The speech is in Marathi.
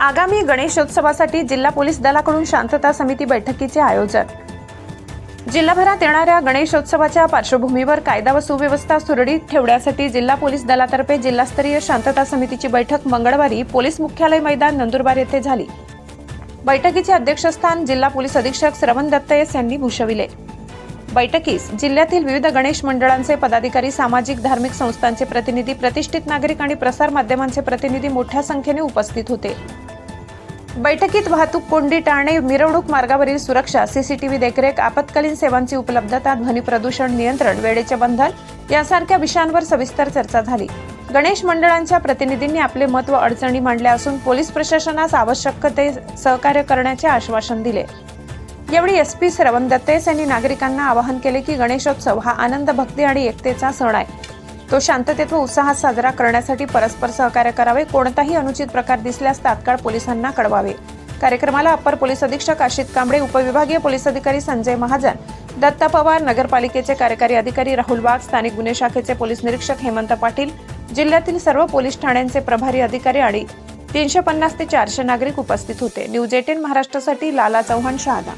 आगामी गणेशोत्सवासाठी जिल्हा पोलीस दलाकडून शांतता समिती बैठकीचे आयोजन. जिल्हाभरात येणाऱ्या गणेशोत्सवाच्या पार्श्वभूमीवर कायदा व सुव्यवस्था सुरळीत ठेवण्यासाठी जिल्हा पोलीस दलातर्फे जिल्हास्तरीय शांतता समितीची बैठक मंगळवारी पोलीस मुख्यालय मैदान नंदुरबार येथे झाली. बैठकीचे अध्यक्षस्थान जिल्हा पोलीस अधीक्षक श्रवण दत्तयस यांनी भूषविले. बैठकीस जिल्ह्यातील विविध गणेश मंडळांचे पदाधिकारी सामाजिक धार्मिक संस्थांचे प्रतिनिधी प्रतिष्ठित नागरिक आणि प्रसार माध्यमांचे प्रतिनिधी मोठ्या संख्येने उपस्थित होते. बैठकीत वाहतूक कोंडी टाळणे मिरवणूक मार्गावरील सुरक्षा सीसीटीव्ही देखरेख आपत्कालीन सेवांची उपलब्धता ध्वनी प्रदूषण नियंत्रण वेळेचे बंधन यासारख्या विषयांवर सविस्तर चर्चा झाली. गणेश मंडळांच्या प्रतिनिधींनी आपले मत व अडचणी मांडल्या असून पोलीस प्रशासनास आवश्यक ते सहकार्य करण्याचे आश्वासन दिले. यावेळी एस पी श्रवण दत्तेस यांनी नागरिकांना आवाहन केले की गणेशोत्सव हा आनंद भक्ती आणि एकतेचा सण आहे. तो शांततेत व उत्साहात साजरा करण्यासाठी परस्पर सहकार्य करावे कोणताही अनुचित प्रकार दिसल्यास तात्काळ पोलिसांना कळवावे. कार्यक्रमाला अप्पर पोलीस अधीक्षक आशित कांबळे उपविभागीय पोलीस अधिकारी संजय महाजन दत्ता पवार नगरपालिकेचे कार्यकारी अधिकारी राहुल वाघ स्थानिक गुन्हे शाखेचे पोलीस निरीक्षक हेमंत पाटील जिल्ह्यातील सर्व पोलीस ठाण्यांचे प्रभारी अधिकारी आणि तीनशे पन्नास ते चारशे नागरिक उपस्थित होते. न्यूज एटीन महाराष्ट्रासाठी लाला चव्हाण शहादा.